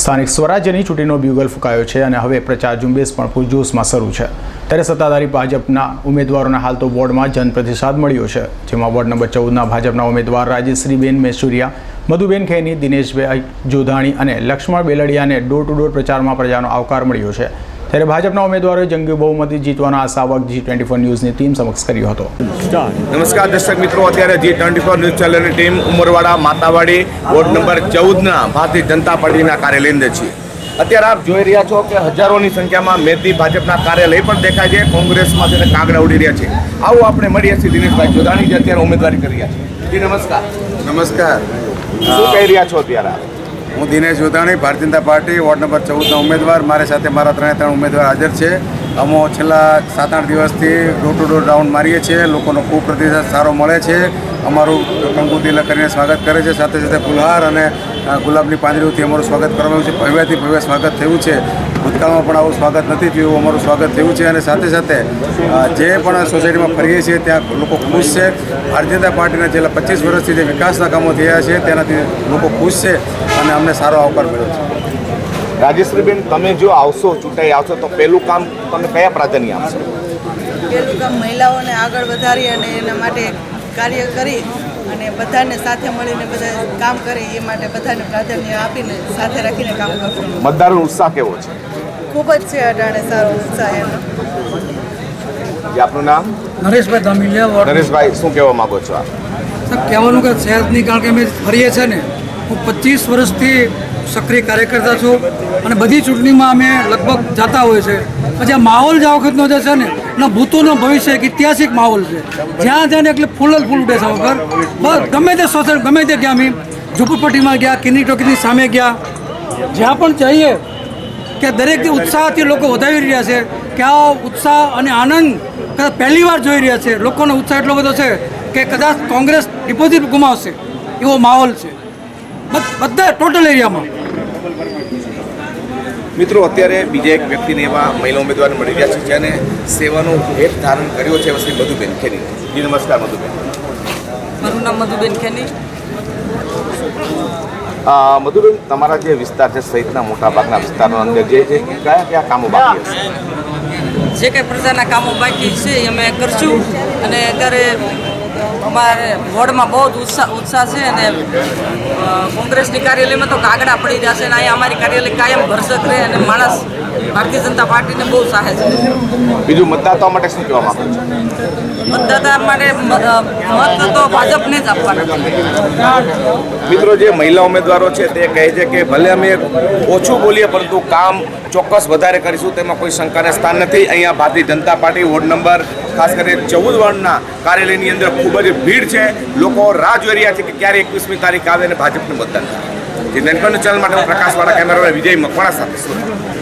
સ્થાનિક સ્વરાજ્યની ચૂંટણીનો બ્યુગલ ફૂંકાયો છે અને હવે પ્રચાર ઝુંબેશ પણ પૂરજોશમાં શરૂ છે. ત્યારે સત્તાધારી ભાજપના ઉમેદવારોના હાલ તો વોર્ડમાં જનપ્રતિસાદ મળ્યો છે, જેમાં વોર્ડ નંબર ચૌદના ભાજપના ઉમેદવાર રાજેશ્રીબેન મેસુરિયા, મધુબેન ખેની, દિનેશભાઈ જોધાણી અને લક્ષ્મણ બેલડિયાને ડોર ટુ ડોર પ્રચારમાં પ્રજાનો આવકાર મળ્યો છે. ત્યારે ભાજપના ઉમેદવારોએ જંગી બહુમતી જીતવાનો આશાવક જી ટ્વેન્ટી ફોર ન્યૂઝની ટીમ સમક્ષ કર્યો હતો. નમસ્કાર દર્શક મિત્રો અત્યારે જી ટ્વેન્ટી ફોર ન્યૂઝ ચેનલની team Umarwada Matawadi ward number ચૌદના Bharatiya જનતા પાર્ટીના કાર્યાલય અંદર છીએ અત્યારે આપ જોઈ રહ્યા છો કે હજારોની સંખ્યામાં મેદી ભાજપના કાર્યાલય પણ દેખાય છે કોંગ્રેસમાં છે કાગડા ઉડી રહ્યા છે. આવું આપણે મળીએ છીએ દિનેશભાઈ જોધાણી જે અત્યારે ઉમેદવારી કરી રહ્યા છે. જી નમસ્કાર. નમસ્કાર. શું કહી રહ્યા છો અત્યારે? હું Dinesh Jodhani Bharatiya Janata party, ward number ચૌદનો ઉમેદવાર. મારી સાથે મારા ત્રણે ત્રણ ઉમેદવાર હાજર છે. અમો છેલ્લા સાત આઠ દિવસથી ડોર ટુ ડોર રાઉન્ડ મારીએ છીએ. લોકોનો ખૂબ પ્રતિસાદ સારો મળે છે. અમારું કંકુ તિલક કરીને સ્વાગત કરે છે. સાથે સાથે ફુલહાર અને ગુલાબની પાંદડીઓથી અમારું સ્વાગત કરવામાં આવ્યું છે. ભવ્યથી ભવ્ય સ્વાગત થયું છે. ભૂતકાળમાં પણ આવું સ્વાગત નથી થયું અમારું સ્વાગત થયું છે. અને સાથે સાથે જે પણ સોસાયટીમાં ફરીએ છીએ ત્યાં લોકો ખુશ છે. ભારતીય જનતા પાર્ટીના છેલ્લા પચીસ વર્ષથી જે વિકાસના કામો થયા છે તેનાથી લોકો ખુશ છે અને અમને સારો આવકાર મળ્યો છે. રાજેશ્રીબેન તમે જો આવશો ચૂંટાઈ આવશો તો પહેલું કામ તમે કયા પ્રાધાન્ય આપશો? પહેલું કામ મહિલાઓને આગળ વધારી અને એના માટે કાર્ય કરી અને બધાને સાથે મળીને બધા કામ કરે એ માટે બધાને પ્રાધાન્ય આપીને સાથે રાખીને કામ કરવું. મતદારનો ઉત્સાહ કેવો છે? ખૂબ જ છે અટાણે સારો ઉત્સાહ એનો આપનું નામ? નરેશભાઈ ધામિલિયા નરેશભાઈ શું કહેવા માંગો છો આપ? સાહેબ કહેવાનું કે શહેરની કારણ કે અમે ફરીએ છીએ ને હું પચીસ વર્ષથી સક્રિય કાર્યકર્તા છું. અને બધી ચૂંટણીમાં અમે લગભગ જતા હોય છે પછી આ માહોલ જ આ વખતનો જે છે ને, એનો ભૂતોનો ભવિષ્ય એક ઐતિહાસિક માહોલ છે. જ્યાં જાય એટલે ફૂલ જ ફૂલ ઉડે છે વગર. બસ, ગમે તે સોસાયટી ગમે તે ગયા અમે. ઝુંપડપટ્ટીમાં ગયા કિની ટોકીની સામે ગયા. જ્યાં પણ જઈએ, કે દરેક ઉત્સાહથી લોકો વધાવી રહ્યા છે, કે આ ઉત્સાહ અને આનંદ કદાચ પહેલી વાર જોઈ રહ્યા છે. લોકોનો ઉત્સાહ એટલો બધો છે કે કદાચ કોંગ્રેસ ડિપોઝિટ ગુમાવશે. એવો માહોલ છે. બધા ટોટલ એરિયામાં. મિત્રો અત્યારે બીજા એક વ્યક્તિને એવા મહિલા ઉમેદવાર મળી રહ્યા છે જેને સેવાનો ભેદ ધારણ કર્યો છે શ્રી મધુબેન ખેની. જી નમસ્કાર મધુબેન. મારું નામ મધુબેન ખેની. મધુબેન તમારા જે વિસ્તાર છે સહિતના મોટા ભાગના વિસ્તારો અંદર જે છે કયા કયા કામો બાકી જે કંઈ પ્રજાના કામો બાકી છે એ અમે કરશું અને અત્યારે અમારે વોર્ડમાં બહુ જ ઉત્સાહ ઉત્સાહ છે અને કોંગ્રેસની કાર્યાલયમાં તો કાગડા પડી જશે ને અને અહીંયા અમારી કાર્યાલય કાયમ ભરસક રહે અને માણસ ભારતીય જનતા પાર્ટીને બહુ સહાય છે. બીજું મતદાતા માટે શું કહેવા માંગો છો? મતદાતા માટે મત તો ભાજપને જ આપવાના મિત્રો જે મહિલા ઉમેદવારો છે તે કહે છે કે ભલે અમે ઓછું બોલીએ પરંતુ કામ ચોક્કસ વધારે કરીશું તેમાં કોઈ શંકાને સ્થાન નથી. અહીંયા ભારતીય જનતા પાર્ટી વોર્ડ નંબર ખાસ કરીને ચૌદ વોર્ડના કાર્યાલયની અંદર ખૂબ જ ભીડ છે. લોકો રાહ જોઈ રહ્યા છે કે ક્યારે એકવીસમી તારીખ આવે અને ભાજપનું મતદાન થાય. ચેનલ માટે પ્રકાશવાળા કેમેરામેન વિજય મકવાણા સાથે સુરત